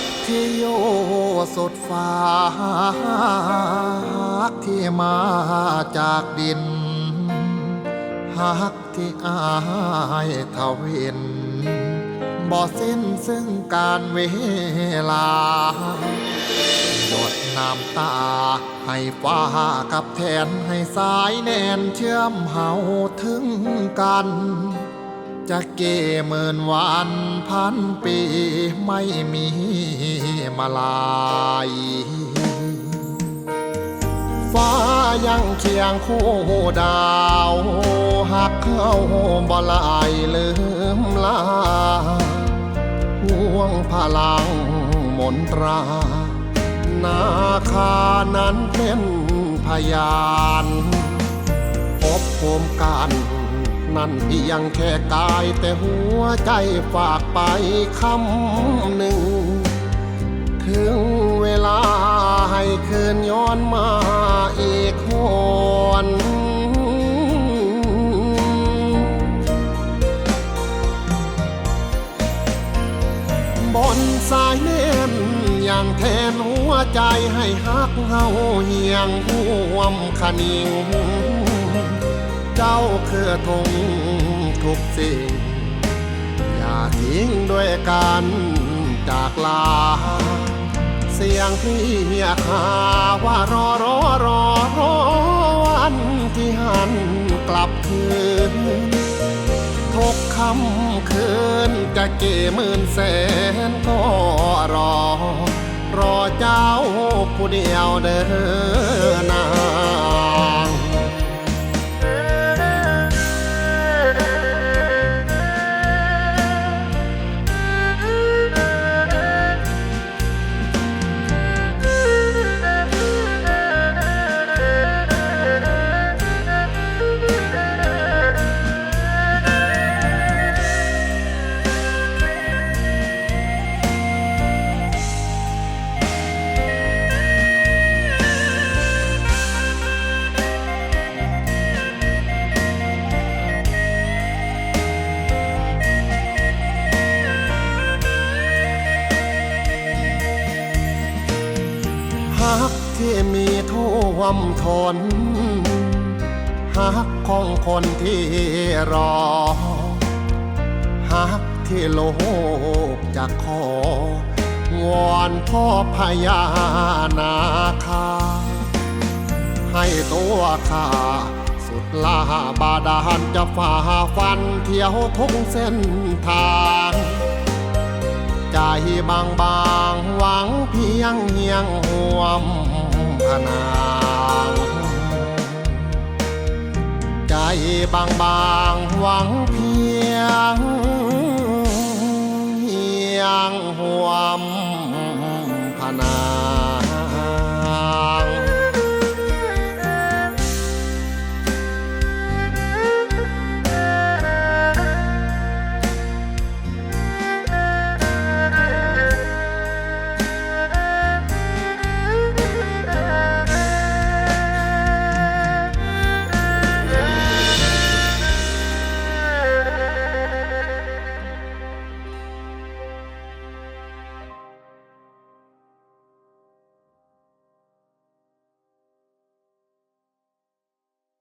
กที่โยสดฟ้าที่มาจากดินหักที่อายทวินบ่สิ้นซึ่งการเวลาหยดน้ำตา ให้ฟ้ากับแทนให้สายแนนเชื่อมเฮาถึงกัน จะเก่หมื่นวันพันปีไม่มีมาลาย ฟ้ายังเคียงคู่ดาวหักเข้าบ่ลายลืมลาห่วงพลังมนตรา นาคานั้นเป็นพยานพบโคมกัน นั่นเพียงแค่กายแต่หัวใจฝากไปคำหนึ่ง ถึงเวลาให้คืนย้อนมาอีกหนบนสายเน้นอย่างแทนหัวใจให้ฮักเฮาเหียงห่วมขนิง เจ้าคือทงทุกสิ่ง อย่าทิ้งด้วยกันจากลา เสียงที่เรียกหาว่ารอรอรอรอวันที่หันกลับคืนทุกคำคืนจะเกี่หมื่นแสนก็รอ รอเจ้าผู้เดียวเดิน วมทนหักของคนที่รอหักที่โลกจะขอ วอนพ่อพญานาคา ให้ตัวข้าสุดลาบาดาลจะฝ่าฟันเที่ยวทุกเส้นทางใจบางบางๆหวังเพียงเฮียงห่วมพนา บางๆหวัง